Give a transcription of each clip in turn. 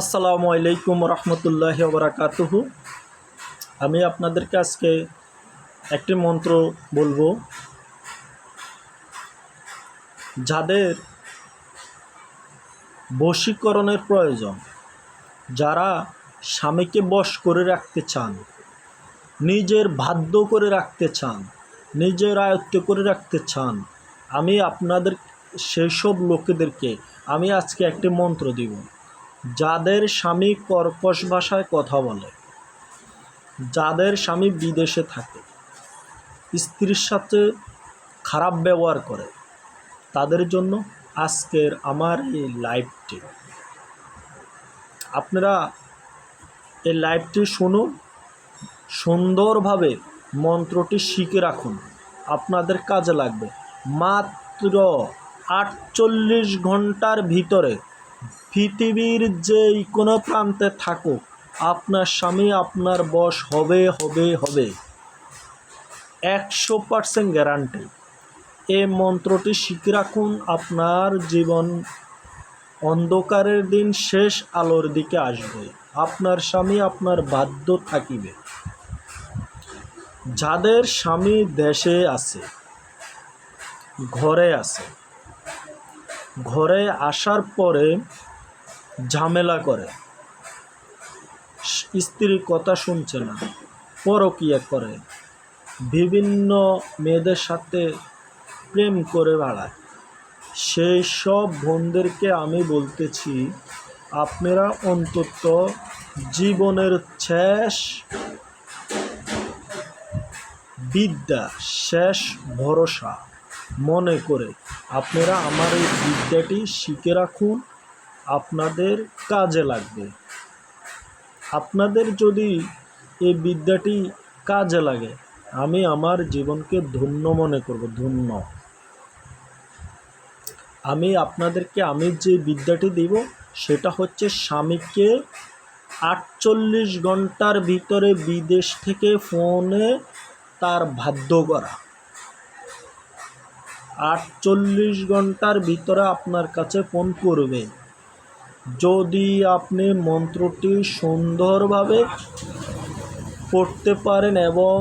আসসালামু আলাইকুম রহমতুল্লাহ বারাকাতুহু আমি আপনাদেরকে আজকে একটি মন্ত্র বলব। যাদের বশীকরণের প্রয়োজন, যারা স্বামীকে বশ করে রাখতে চান, নিজের বাধ্য করে রাখতে চান, নিজের আয়ত্ত করে রাখতে চান, আমি আপনাদের সেই সব লোকেদেরকে আমি আজকে একটি মন্ত্র দিব। যাদের স্বামী কর্কশ ভাষায় কথা বলে, যাদের স্বামী বিদেশে থাকে, স্ত্রীর সাথে খারাপ ব্যবহার করে, তাদের জন্য আজকের আমার এই লাইভটি। আপনারা এই লাইভটি শুনুন, সুন্দরভাবে মন্ত্রটি শিখে রাখুন। আপনাদের কাজে লাগবে মাত্র আটচল্লিশ ঘণ্টার ভিতরে পৃথিবীর যেই কোনো প্রান্তে থাকুক, আপনার স্বামী আপনার বশ হবে হবে হবে। একশো পার্সেন্ট গ্যারান্টি। এই মন্ত্রটি শিখে রাখুন, আপনার জীবন অন্ধকারের দিন শেষ আলোর দিকে আসবে। আপনার স্বামী আপনার বাধ্য থাকিবে। যাদের স্বামী দেশে আছে, ঘরে আছে ঘরে আসার পরে ঝামেলা করে। স্ত্রীর কথা শুনছে না, পরকিয়া করে। বিভিন্ন মেয়েদের সাথে প্রেম করে বেড়ায়। সেই সব বোনদেরকে আমি বলতেছি, আপনারা অন্তত জীবনের শেষ বিদ্যা, শেষ ভরসা মনে করে, আপনারা আমার এই বিদ্যাটি শিখে রাখুন, আপনাদের কাজে লাগবে। আপনাদের যদি এই বিদ্যাটি কাজে লাগে, আমি আমার জীবনকে ধন্য মনে করব, ধন্য। আমি আপনাদেরকে, আমি যে বিদ্যাটি দিব, সেটা হচ্ছে স্বামীকে আটচল্লিশ ঘণ্টার ভিতরে বিদেশ থেকে ফোনে তার বাধ্য করা। আটচল্লিশ ঘণ্টার ভিতরে আপনার কাছে ফোন করবে। যদি আপনি মন্ত্রটি সুন্দরভাবে পড়তে পারেন এবং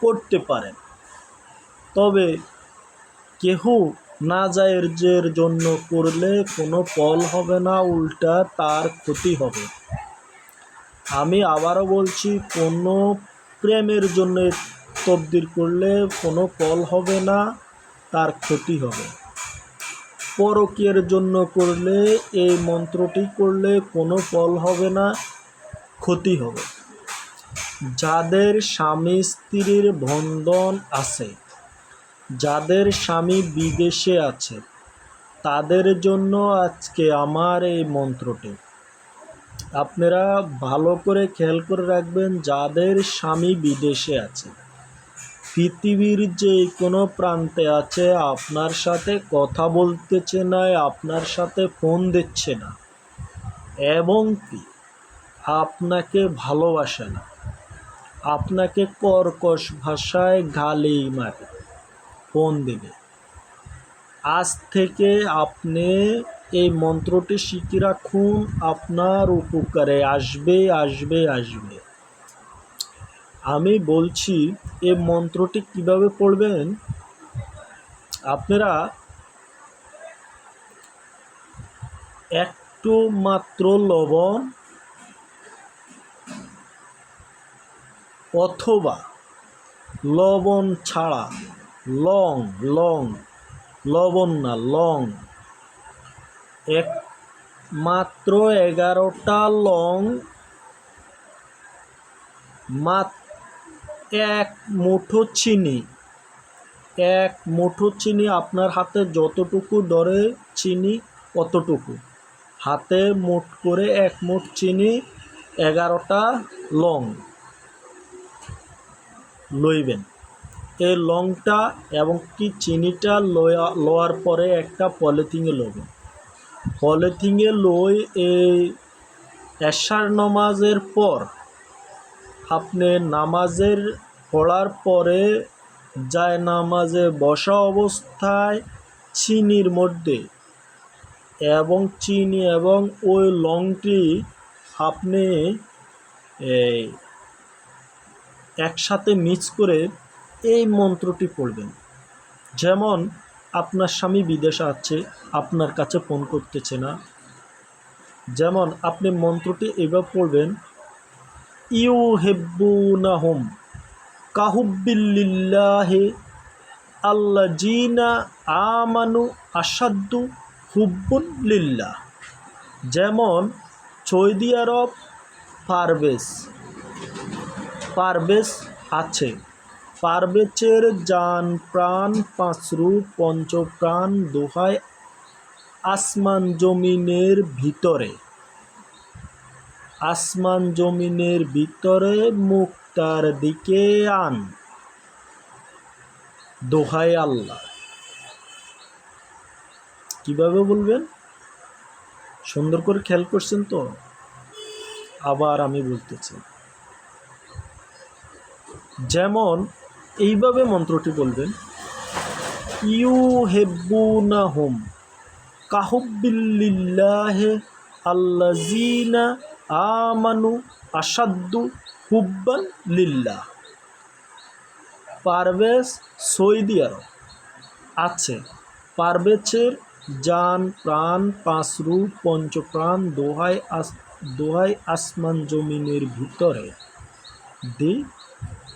পড়তে পারেন, তবে কেহ না জায়ের জন্য করলে কোনো ফল হবে না, উল্টা তার ক্ষতি হবে। আমি আবারও বলছি, কোনো প্রেমের জন্য তবদির করলে কোনো ফল হবে না। তার ক্ষতি হবে। পরকীয়ের জন্য করলে, এই মন্ত্রটি করলে কোনো ফল হবে না, ক্ষতি হবে। যাদের স্বামী স্ত্রীর বন্ধন আছে, যাদের স্বামী বিদেশে আছে, তাদের জন্য আজকে আমার এই মন্ত্রটি। আপনারা ভালো করে খেয়াল করে রাখবেন, যাদের স্বামী বিদেশে আছে পৃথিবীর যে কোনো প্রান্তে আছে, আপনার সাথে কথা বলতেছে না আপনার সাথে ফোন দিচ্ছে না। এবং কি? আপনাকে ভালোবাসে না। আপনাকে কর্কশ ভাষায় গালি মারে, ফোন দিবে আজ থেকে আপনি এই মন্ত্রটি শিখে রাখুন, আপনার উপকারে আসবে আসবে আসবে। আমি বলছি, এ মন্ত্রটি কীভাবে পড়বেন? আপনারা একটু মাত্র লবণ অথবা লবণ ছাড়া, লং লং, লবণ না, লং, এক মাত্র এগারোটা লং, মাত্র এক মুঠো চিনি। এক মুঠো চিনি আপনার হাতে যতটুকু ধরে চিনি অতটুকু। হাতে মুঠ করে এক মুঠ চিনি এগারোটা লং। লইবেন। এই লংটা এবং কি চিনিটা লয়া, লওয়ার পরে একটা পলিথিনে লবেন পলিথিনে লই এই এশার নমাজের পর আপনি নামাজের পড়ার পরে যায় নামাজে বসা অবস্থায় চিনির মধ্যে এবং চিনি এবং ওই লংটি আপনি এই একসাথে মিক্স করে এই মন্ত্রটি পড়বেন। যেমন, আপনার স্বামী বিদেশে আছে, আপনার কাছে ফোন করতেছে না। যেমন, আপনি মন্ত্রটি এবার পড়বেন ইউ হেব্বুনাহুম কাহুব্বিল্লিল্লাহে আল্লা জিনা আমানু আসাদ্দু হুব্বুন লিল্লাহ। যেমন সৌদি আরব পারভেজ পারভেজ আছে। পারভেজের যান প্রাণ পাঁচরু পঞ্চপ্রাণ দোহায় আসমান জমিনের ভিতরে। আসমান জমিনের ভিতরে মুক্তার দিকে আন। দোহাই আল্লাহ। কীভাবে বলবেন? সুন্দর করে খেয়াল করছেন তো? আবার আমি বলতেছি। যেমন এইভাবে মন্ত্রটি বলবেন ইউ হেব্বুনা হোম কাহুবিল্লিল্লাহে আল্লাজিনা আমানু আসাদ্দু হুব্বান লিল্লা পারভেজ সৌদি আরব। আছে, পারভেজের যান প্রাণ পাঁচরু পঞ্চপ্রাণ, দোহাই আস, দোহাই আসমান জমিনের ভিতরে। দি,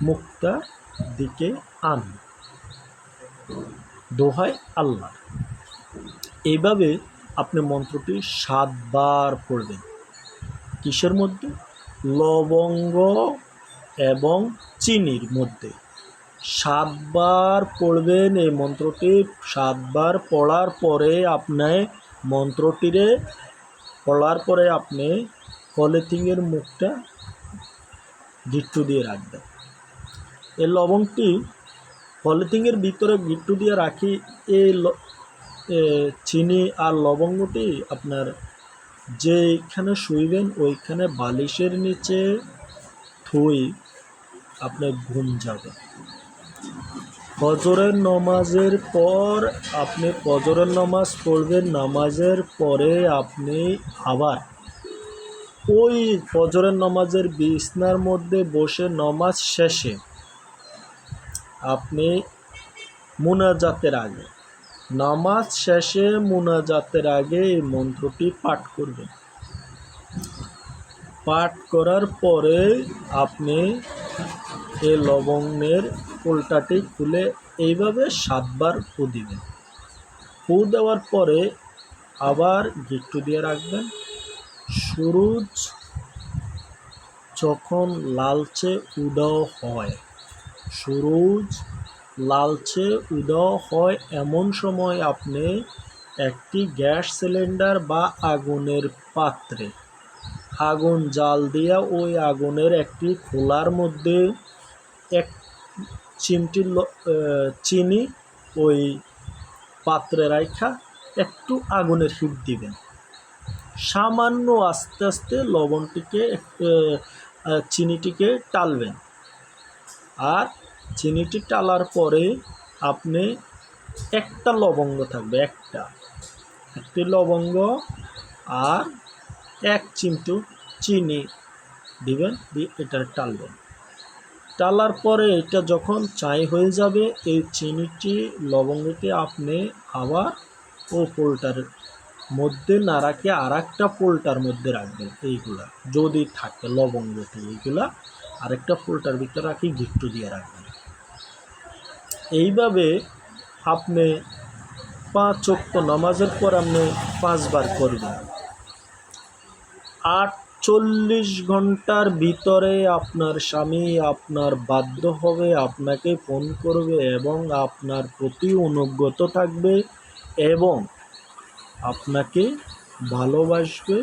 মুক্তা দিকে আন। দোহাই আল্লাহ। এইভাবে আপনি মন্ত্রটি সাতবার পড়বেন। কিসের মধ্যে? লবঙ্গ এবং চিনির মধ্যে। সাতবার পড়বেন এই মন্ত্রটি। সাতবার পড়ার পরে আপনি মন্ত্রটিরে, পড়ার পরে আপনি পলিথিনের মুখটা গিট্টু দিয়ে রাখবেন। এই লবণটি পলিথিনের ভিতরে গিট্টু দিয়ে রাখি, এই চিনি আর লবঙ্গটি আপনার যেখানে শুইবেন, ওইখানে বালিশের নিচে থুই আপনার ঘুম যাবে। ফজরের নমাজের পর আপনি ফজরের নামাজ পড়বেন, নামাজের পরে আপনি আবার ওই ফজরের নামাজের বিছনার মধ্যে বসে নমাজ শেষে আপনি মুনাজাতের আগে নামাজ শেষে মুনাজাতের আগে এই মন্ত্রটি পাঠ করবেন। পাঠ করার পরে আপনি এই লবঙ্গের উল্টাটি খুলে এইভাবে সাতবার ফু দিবেন। ফু দেওয়ার পরে আবার গিট্টু দিয়ে রাখবেন। সুরুজ যখন লালচে উদয় হয়, সুরুজ লালচে উদয় হয় এমন সময় আপনি একটি গ্যাস সিলিন্ডার বা আগুনের পাত্রে আগুন জাল দিয়া ওই আগুনের একটি খোলার মধ্যে এক চিমটি চিনি ওই পাত্রে রাখা একটু আগুনের হিট দিবেন। সামান্য আস্তে আস্তে লবণটিকে চিনিটিকে টালবেন। আর চিনিটি টালার পরে আপনি একটা লবঙ্গ থাকবে, একটা। একটি লবঙ্গ আর এক চিমটু চিনি দিবেন, দিয়ে এটা টালবেন। টালার পরে এটা যখন চাই হয়ে যাবে, এই চিনিটি, লবঙ্গটি আপনি আবার ও পোলটার মধ্যে না রাখে আর একটা পোলটার মধ্যে রাখবেন, এইগুলা। যদি থাকে লবঙ্গটি, এইগুলা, আরেকটা পোলটার ভিতরে রাখি, গিট্টু দিয়ে রাখবেন। এইভাবে আপনি পাঁচ চক্ত নামাজের পর আপনি পাঁচবার করবেন। আট চল্লিশ ঘণ্টার ভিতরে আপনার স্বামী আপনার বাধ্য হবে, আপনাকে ফোন করবে এবং আপনার প্রতি অনুগত থাকবে এবং আপনাকে ভালোবাসবে।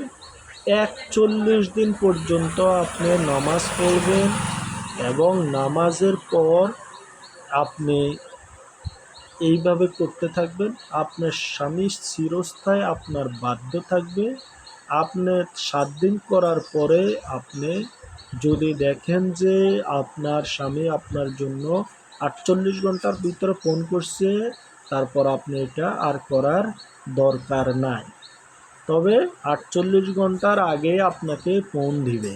একচল্লিশ দিন পর্যন্ত আপনি নামাজ পড়বেন এবং নামাজের পর আপনি এইভাবে করতে থাকবেন। আপনার স্বামী চিরস্থায়ী, আপনার বাধ্য থাকবে। আপনি সাত দিন করার পরে আপনি যদি দেখেন যে আপনার স্বামী আপনার জন্য আটচল্লিশ ঘণ্টার ভিতরে ফোন করছে, তারপর আপনি এটা আর করার দরকার নাই। তবে আটচল্লিশ ঘণ্টার আগে আপনাকে ফোন দিবে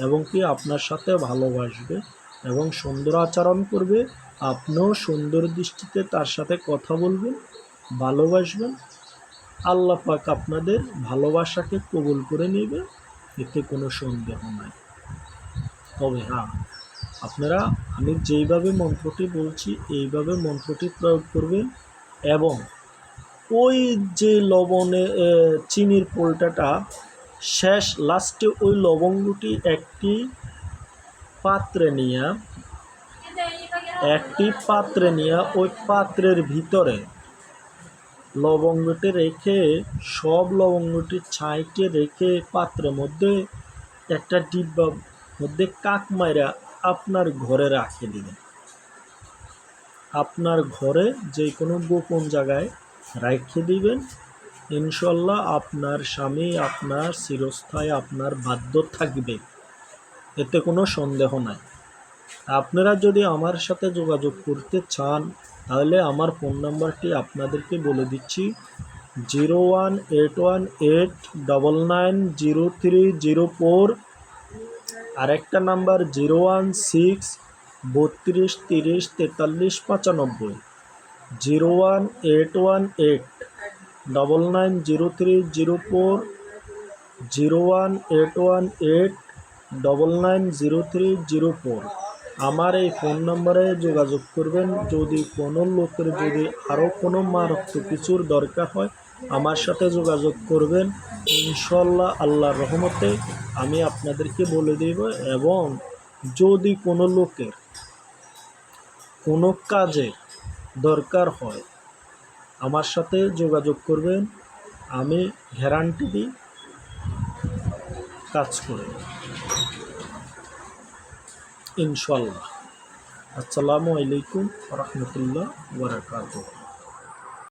এবং কি আপনার সাথে ভালোবাসবে এবং সুন্দর আচরণ করবে। আপনিও সুন্দর দৃষ্টিতে তার সাথে কথা বলবেন, ভালোবাসবেন। আল্লাহ পাক আপনাদের ভালোবাসাকে কবুল করে নেবে এতে কোনো সন্দেহ নাই। তবে হ্যাঁ আপনারা, আমি যেইভাবে মন্ত্রটি বলছি, এইভাবে মন্ত্রটি প্রয়োগ করবেন এবং ওই যে লবণে চিনির পোলটাটা, শেষ লাস্টে ওই লবঙ্গটি একটি পাত্রে নিয়ে একটি পাত্রে নিয়ে ওই পাত্রের ভিতরে লবঙ্গটি রেখে, সব লবঙ্গটি ছাইটে রেখে পাত্রের মধ্যে একটা ডিব্বার মধ্যে কাক মাইরা আপনার ঘরে রাখে দিবেন। আপনার ঘরে যে কোনো গোপন জায়গায় রেখে দিবেন। ইনশাল্লাহ আপনার স্বামী, আপনার চিরস্থায়ী, আপনার বাধ্য থাকবে। এতে কোনো সন্দেহ নাই। আপনারা যদি আমার সাথে যোগাযোগ করতে চান, তাহলে আমার ফোন নাম্বারটি আপনাদেরকে বলে দিচ্ছি। Zero one eight one eight double nine zero three zero four. আরেকটা নাম্বার জিরো ওয়ান সিক্স বত্রিশ তিরিশ তেতাল্লিশ পঁচানব্বই। Zero one eight one eight double nine zero three zero four. Zero one eight one eight double nine zero three zero four. আমার এই phone নম্বরে যোগাযোগ করবেন। যদি কোনো লোকের যদি আরও কোনো মারাত্মক কিছুর দরকার হয়, আমার সাথে যোগাযোগ করবেন। ইনশাল্লাহ আল্লাহর রহমতে আমি আপনাদেরকে বলে দেব এবং যদি কোনো লোকের কোনো কাজে দরকার হয়, আমার সাথে যোগাযোগ করবেন। আমি গ্যারান্টি দিই কাজ করে ইনশাল্লাহ আসসালামু আলাইকুম রহমতুল্লাহ বারাকাতুহ।